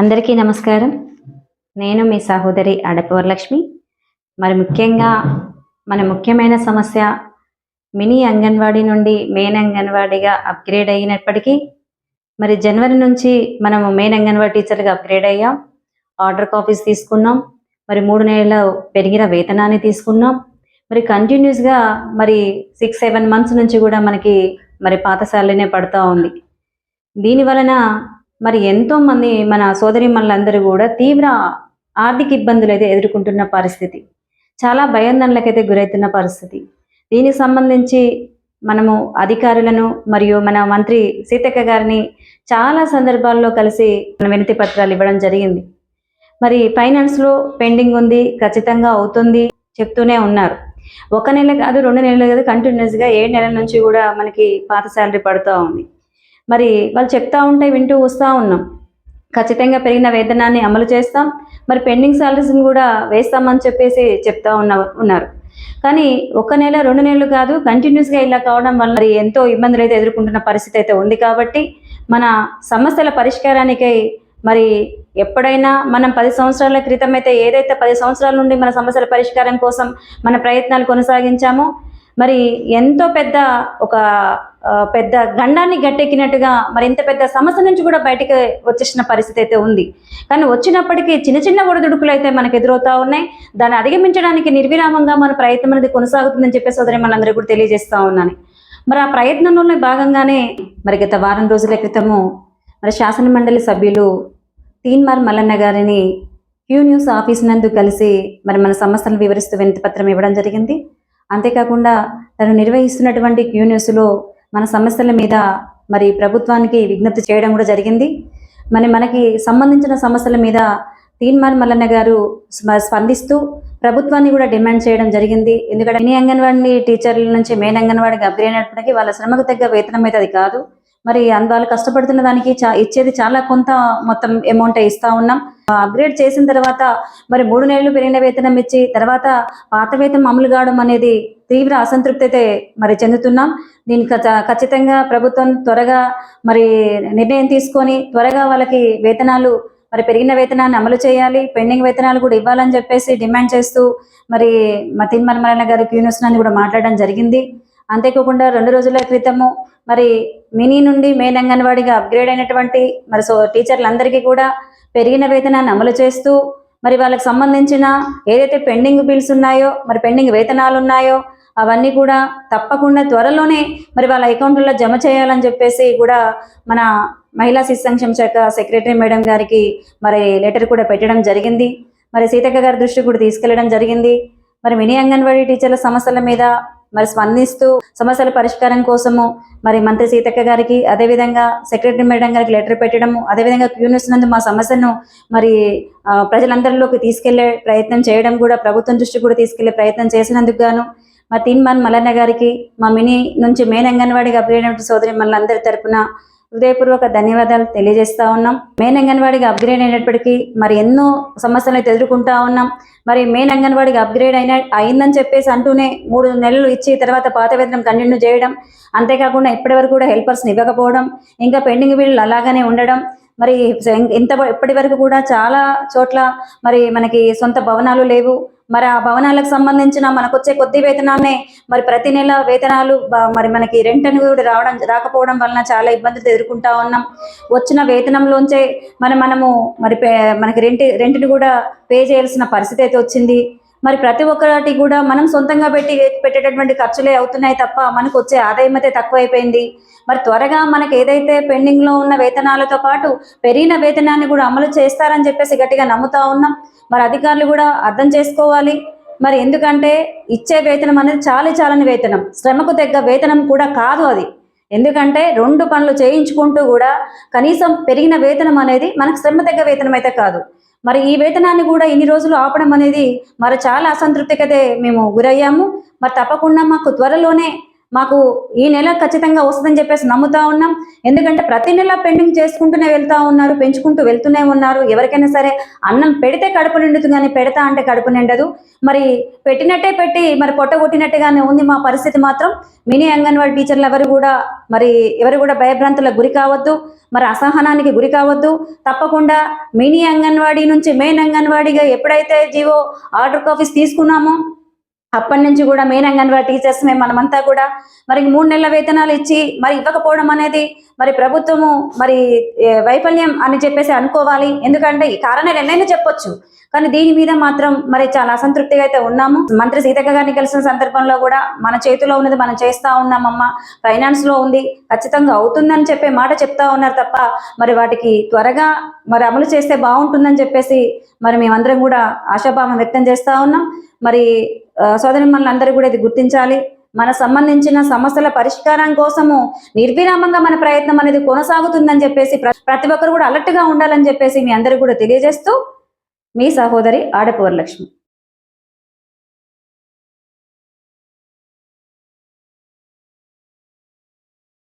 అందరికీ నమస్కారం. నేను మీ సహోదరి అడపవరలక్ష్మి. మరి ముఖ్యంగా మన ముఖ్యమైన సమస్య మినీ అంగన్వాడీ నుండి మెయిన్ అంగన్వాడీగా అప్గ్రేడ్ అయినప్పటికీ మరి జనవరి నుంచి మనము మెయిన్ అంగన్వాడీ టీచర్గా అప్గ్రేడ్ అయ్యాం. ఆర్డర్ కాపీస్ తీసుకున్నాం. మరి మూడు నెలల పెరిగిన వేతనాన్ని తీసుకున్నాం. మరి కంటిన్యూస్గా మరి సిక్స్ సెవెన్ మంత్స్ నుంచి కూడా మనకి మరి పాత శాలరీనే పడుతూ ఉంది. దీని వలన మరి ఎంతో మంది మన సోదరిమణులందరూ కూడా తీవ్ర ఆర్థిక ఇబ్బందులు అయితే ఎదుర్కొంటున్న పరిస్థితి. చాలా భయాందోళనలకైతే గురవుతున్న పరిస్థితి. దీనికి సంబంధించి మనము అధికారులను మరియు మన మంత్రి సీతక్క గారిని చాలా సందర్భాల్లో కలిసి మన వినతి పత్రాలు ఇవ్వడం జరిగింది. మరి ఫైనాన్స్లో పెండింగ్ ఉంది ఖచ్చితంగా అవుతుంది చెప్తూనే ఉన్నారు. ఒక నెల కాదు రెండు నెలలు కాదు కంటిన్యూస్గా ఏడు నెలల నుంచి కూడా మనకి పాత శాలరీ పడుతూ ఉంది. మరి వాళ్ళు చెప్తా ఉంటే వింటూ వస్తూ ఉన్నాం. ఖచ్చితంగా పెరిగిన వేతనాన్ని అమలు చేస్తాం. మరి పెండింగ్ శాలరీస్ని కూడా వేస్తామని చెప్పేసి చెప్తా ఉన్న ఉన్నారు. కానీ ఒక నెల రెండు నెలలు కాదు కంటిన్యూస్గా ఇలా కావడం వల్ల మరి ఎంతో ఇబ్బందులు అయితే ఎదుర్కొంటున్న పరిస్థితి అయితే ఉంది కాబట్టి మన సమస్యల పరిష్కారానికై మరి ఎప్పుడైనా మనం పది సంవత్సరాల క్రితం అయితే ఏదైతే పది సంవత్సరాల నుండి మన సమస్యల పరిష్కారం కోసం మన ప్రయత్నాలు కొనసాగించామో మరి ఎంతో పెద్ద ఒక పెద్ద గండాన్ని గట్టెక్కినట్టుగా మరి ఇంత పెద్ద సమస్య నుంచి కూడా బయటికి వచ్చేసిన పరిస్థితి అయితే ఉంది. కానీ వచ్చినప్పటికీ చిన్న చిన్న ఒడిదుడుకులు అయితే మనకు ఎదురవుతా ఉన్నాయి. దాన్ని అధిగమించడానికి నిర్విరామంగా మన ప్రయత్నం అనేది కొనసాగుతుందని చెప్పే సోదరి మనందరూ కూడా తెలియజేస్తా ఉన్నాను. మరి ఆ ప్రయత్నంలోనే భాగంగానే మరి గత వారం రోజుల క్రితము మరి శాసన మండలి సభ్యులు తీన్మార్ మల్లన్న గారిని క్యూ న్యూస్ ఆఫీస్ నందు కలిసి మరి మన సమస్యలను వివరిస్తూ వినతి పత్రం ఇవ్వడం జరిగింది. అంతేకాకుండా తను నిర్వహిస్తున్నటువంటి క్యూ న్యూస్లో మన సమస్యల మీద మరి ప్రభుత్వానికి విజ్ఞప్తి చేయడం కూడా జరిగింది. మరి మనకి సంబంధించిన సమస్యల మీద తీన్మాన్ మల్లన్న గారు స్పందిస్తూ ప్రభుత్వాన్ని కూడా డిమాండ్ చేయడం జరిగింది. ఎందుకంటే మినీ అంగన్వాడిని టీచర్ల నుంచి మెయిన్ అంగన్వాడికి అప్గ్రేడ్ అయినప్పటికీ వాళ్ళ శ్రమకు తగ్గ వేతనం అయితే అది కాదు. మరి వాళ్ళు కష్టపడుతున్న దానికి చా ఇచ్చేది చాలా కొంత మొత్తం అమౌంట్ ఇస్తా ఉన్నాం. అప్గ్రేడ్ చేసిన తర్వాత మరి మూడు నెలలు పెరిగిన వేతనం ఇచ్చి తర్వాత పాత వేతనం అమలు కావడం అనేది తీవ్ర అసంతృప్తి అయితే మరి చెందుతున్నాం. దీనికి ఖచ్చితంగా ప్రభుత్వం త్వరగా మరి నిర్ణయం తీసుకొని త్వరగా వాళ్ళకి వేతనాలు మరి పెరిగిన వేతనాన్ని అమలు చేయాలి. పెండింగ్ వేతనాలు కూడా ఇవ్వాలని చెప్పేసి డిమాండ్ చేస్తూ మరి మతిన్ మరమరణ గారు క్యూనిస్ నందు కూడా మాట్లాడడం జరిగింది. అంతేకాకుండా రెండు రోజుల క్రితము మరి మినీ నుండి మెయిన్ అంగన్వాడిగా అప్గ్రేడ్ అయినటువంటి మరి సో టీచర్లందరికీ కూడా పెరిగిన వేతనాన్ని అమలు చేస్తూ మరి వాళ్ళకి సంబంధించిన ఏదైతే పెండింగ్ బిల్స్ ఉన్నాయో మరి పెండింగ్ వేతనాలు ఉన్నాయో అవన్నీ కూడా తప్పకుండా త్వరలోనే మరి వాళ్ళ అకౌంట్లలో జమ చేయాలని చెప్పేసి కూడా మన మహిళా శిశు సంక్షేమ శాఖ సెక్రటరీ మేడం గారికి మరి లెటర్ కూడా పెట్టడం జరిగింది. మరి సీతక్క గారి దృష్టి కూడా తీసుకెళ్ళడం జరిగింది. మరి మినీ అంగన్వాడీ టీచర్ల సమస్యల మీద మరి స్పందిస్తూ సమస్యల పరిష్కారం కోసము మరి మంత్రి సీతక్క గారికి అదేవిధంగా సెక్రటరీ మేడం గారికి లెటర్ పెట్టడము అదేవిధంగా క్యూనిస్ నందు మా సమస్యను మరి ప్రజలందరిలోకి తీసుకెళ్ళే ప్రయత్నం చేయడం కూడా ప్రభుత్వం దృష్టి కూడా తీసుకెళ్ళే ప్రయత్నం చేసినందుకు గాను మా తీన్మాన్ మల్లన్న గారికి మా మినీ నుంచి మెయిన్ అంగన్వాడీకి అప్గ్రేడ్ అయిన సోదరి మనందరి తరపున హృదయపూర్వక ధన్యవాదాలు తెలియజేస్తా ఉన్నాం. మెయిన్ అంగన్వాడికి అప్గ్రేడ్ అయినప్పటికీ మరి ఎన్నో సమస్యలను ఎదుర్కొంటా ఉన్నాం. మరి మెయిన్ అంగన్వాడికి అప్గ్రేడ్ అయిన అయిందని చెప్పేసి అంటూనే మూడు నెలలు ఇచ్చి తర్వాత పాత వేతనం కంటిన్యూ చేయడం అంతేకాకుండా ఇప్పటి వరకు కూడా హెల్పర్స్ని ఇవ్వకపోవడం ఇంకా పెండింగ్ బిల్లు అలాగానే ఉండడం మరి ఇంత ఇప్పటి వరకు కూడా చాలా చోట్ల మరి మనకి సొంత భవనాలు లేవు. మరి ఆ భవనాలకు సంబంధించిన మనకు వచ్చే కొద్ది వేతనాన్నే మరి ప్రతి నెల వేతనాలు మరి మనకి రెంట్ అని కూడా రావడం రాకపోవడం వలన చాలా ఇబ్బందులు ఎదుర్కొంటా ఉన్నాం. వచ్చిన వేతనంలోంచే మరి మనము మరి పే- మనకి రెంట్ రెంట్ని కూడా పే చేయాల్సిన పరిస్థితి అయితే వచ్చింది. మరి ప్రతి ఒక్కటి కూడా మనం సొంతంగా పెట్టి పెట్టేటటువంటి ఖర్చులే అవుతున్నాయి తప్ప మనకు వచ్చే ఆదాయం అయితే తక్కువైపోయింది. మరి త్వరగా మనకి ఏదైతే పెండింగ్లో ఉన్న వేతనాలతో పాటు పెరిగిన వేతనాన్ని కూడా అమలు చేస్తారని చెప్పేసి గట్టిగా నమ్ముతా ఉన్నాం. మరి అధికారులు కూడా అర్థం చేసుకోవాలి. మరి ఎందుకంటే ఇచ్చే వేతనం అనేది చాలా చాలని వేతనం. శ్రమకు తగ్గ వేతనం కూడా కాదు అది. ఎందుకంటే రెండు పనులు చేయించుకుంటూ కూడా కనీసం పెరిగిన వేతనం అనేది మనకు శ్రమ తగ్గ వేతనం అయితే కాదు. మరి ఈ వేతనాన్ని కూడా ఇన్ని రోజులు ఆపడం అనేది మరి చాలా అసంతృప్తికతే మేము గురయ్యాము. మరి తప్పకుండా మాకు త్వరలోనే మాకు ఈ నెల ఖచ్చితంగా వస్తుందని చెప్పేసి నమ్ముతా ఉన్నాం. ఎందుకంటే ప్రతి నెల పెండింగ్ చేసుకుంటూనే వెళ్తా ఉన్నారు పెంచుకుంటూ వెళ్తూనే ఉన్నారు. ఎవరికైనా సరే అన్నం పెడితే కడుపు నిండుతుంది కానీ పెడతా అంటే కడుపు నిండదు. మరి పెట్టినట్టే పెట్టి మరి పొట్ట కొట్టినట్టుగానే ఉంది మా పరిస్థితి మాత్రం. మినీ అంగన్వాడీ టీచర్లు ఎవరు కూడా మరి ఎవరు కూడా భయభ్రాంతులకు గురి కావద్దు. మరి అసహనానికి గురి కావద్దు. తప్పకుండా మినీ అంగన్వాడీ నుంచి మెయిన్ అంగన్వాడీగా ఎప్పుడైతే జీవో ఆర్డర్ కాఫీస్ తీసుకున్నామో అప్పటి నుంచి కూడా మెయిన్ అంగన్వాడీ టీచర్స్ మేము మనమంతా కూడా మరి మూడు నెలల వేతనాలు ఇచ్చి మరి ఇవ్వకపోవడం అనేది మరి ప్రభుత్వము మరి వైఫల్యం అని చెప్పేసి అనుకోవాలి. ఎందుకంటే ఈ కారణాలు ఎన్నైనా చెప్పొచ్చు. కానీ దీని మీద మాత్రం మరి చాలా అసంతృప్తిగా అయితే ఉన్నాము. మంత్రి సీతక్క గారిని కలిసిన సందర్భంలో కూడా మన చేతిలో ఉన్నది మనం చేస్తా ఉన్నామమ్మా. ఫైనాన్స్లో ఉంది. ఖచ్చితంగా అవుతుందని చెప్పే మాట చెప్తా ఉన్నారు తప్ప మరి వాటికి త్వరగా మరి అమలు చేస్తే బాగుంటుందని చెప్పేసి మరి మేమందరం కూడా ఆశాభావం వ్యక్తం చేస్తా ఉన్నాం. మరి సోదరి అందరూ కూడా ఇది గుర్తించాలి. మన సంబంధించిన సమస్యల పరిష్కారం కోసము నిర్విరామంగా మన ప్రయత్నం అనేది కొనసాగుతుందని చెప్పేసి ప్రతి ఒక్కరు కూడా అలర్ట్గా ఉండాలని చెప్పేసి మీ అందరూ కూడా తెలియజేస్తూ మీ సహోదరి ఆడపూర్ లక్ష్మి